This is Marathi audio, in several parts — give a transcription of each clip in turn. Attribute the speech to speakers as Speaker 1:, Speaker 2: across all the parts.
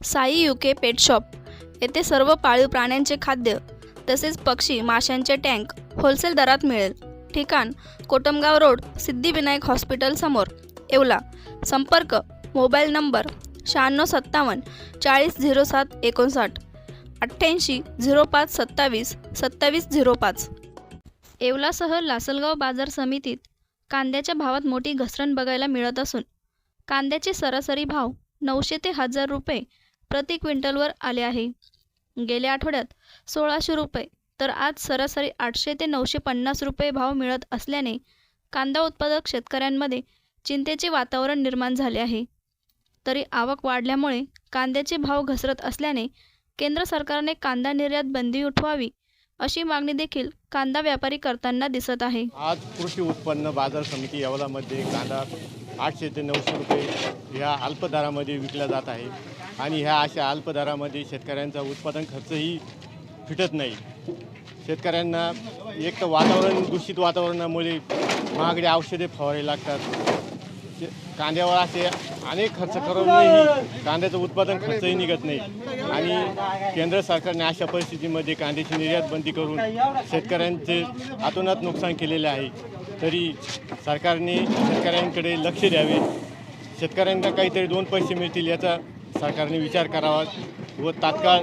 Speaker 1: Sai UK pet shop. येथे सर्व पाळीव प्राण्यांचे खाद्य तसेच पक्षी माशांचे टँक होलसेल दरात मिळेल. ठिकाण कोटमगाव रोड सिद्धिविनायक हॉस्पिटल समोर. येवला. संपर्क मोबाईल नंबर शहाण्णव सत्तावन्न चाळीस झिरो सात एकोणसाठ. अठ्ठ्याऐंशी झिरो पाच सत्तावीस सत्तावीस झिरो पाच. येवलासह लासलगाव बाजार समितीत कांद्याच्या भावात मोठी घसरण बघायला मिळत असून कांद्याचे सरासरी भाव नऊशे ते हजार रुपये प्रति क्विंटलवर आले आहे. गेल्या आठवड्यात सोळाशे रुपये तर आज सरासरी आठशे ते नऊशे पन्नास रुपये भाव मिळत असल्याने कांदा उत्पादक शेतकऱ्यांमध्ये चिंतेचे वातावरण निर्माण झाले आहे. तरी आवक वाढल्यामुळे कांद्याचे भाव घसरत असल्याने केंद्र सरकारने कांदा निर्यात बंदी उठवावी अशी मागणी देखील कांदा व्यापारी करताना दिसत आहे.
Speaker 2: आज कृषी उत्पन्न बाजार समिती यवलामध्ये कांदा आठशे ते नऊशे रुपये ह्या अल्पदरामध्ये विकला जात आहे. आणि ह्या अशा अल्प दरामध्ये शेतकऱ्यांचा उत्पादन खर्चही फिटत नाही. शेतकऱ्यांना एक तर वातावरण दूषित वातावरणामुळे महागडे औषधे फवारे लागतात. शे- कांद्यावर असे अनेक खर्च करूनही कांद्याचं उत्पादन खर्चही निघत नाही. आणि केंद्र सरकारने अशा परिस्थितीमध्ये कांद्याची निर्यात बंदी करून शेतकऱ्यांचे आतोनात नुकसान केलेले आहे. तरी सरकारने शेतकऱ्यांकडे लक्ष द्यावे. शेतकऱ्यांना काहीतरी दोन पैसे मिळतील याचा सरकारने विचार करावा व तात्काळ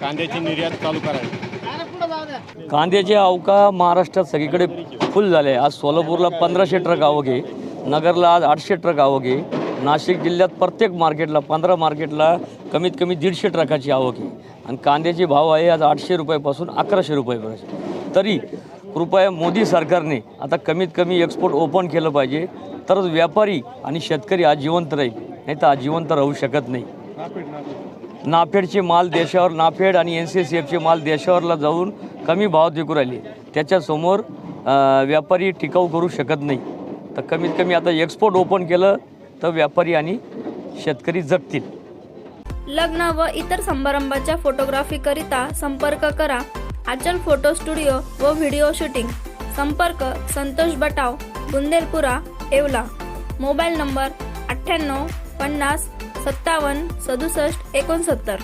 Speaker 2: कांद्याची निर्यात चालू करावी.
Speaker 3: कांद्याचे अवका महाराष्ट्रात सगळीकडे फुल झाले. आज सोलापूरला पंधराशे ट्रक आवक आहे. नगरला आज आठशे ट्रक आवक आहे. नाशिक जिल्ह्यात प्रत्येक मार्केटला पंधरा मार्केटला कमीत कमी दीडशे ट्रकाची आवक आहे. आणि कांद्याचे भाव आहे आज आठशे रुपयापासून अकराशे रुपयापर्यंत. तरी कृपया मोदी सरकारने आता कमीत कमी एक्सपोर्ट ओपन केलं पाहिजे. तरच व्यापारी आणि शेतकरी आज जिवंत राहील. नाही तर आज जिवंत राहू शकत नाही. नाफेडचे माल देशावर नाफेड आणि एन सी सी एफचे माल देशावरला जाऊन कमी भावात विकू राहिले. त्याच्यासमोर व्यापारी टिकाऊ करू शकत नाही. तर कमीत कमी आता एक्सपोर्ट ओपन केलं तर व्यापारी आणि शेतकरी जगतील.
Speaker 1: लग्न व इतर समारंभाच्या फोटोग्राफीकरिता संपर्क करा. आचल फोटो स्टुडिओ व व्हिडिओ शूटिंग. संपर्क संतोष बटाव बुंदेलपुरा येवला. मोबाईल नंबर अठ्ठ्याण्णव पन्नास सत्तावन्न सदुसष्ट एकोणसत्तर.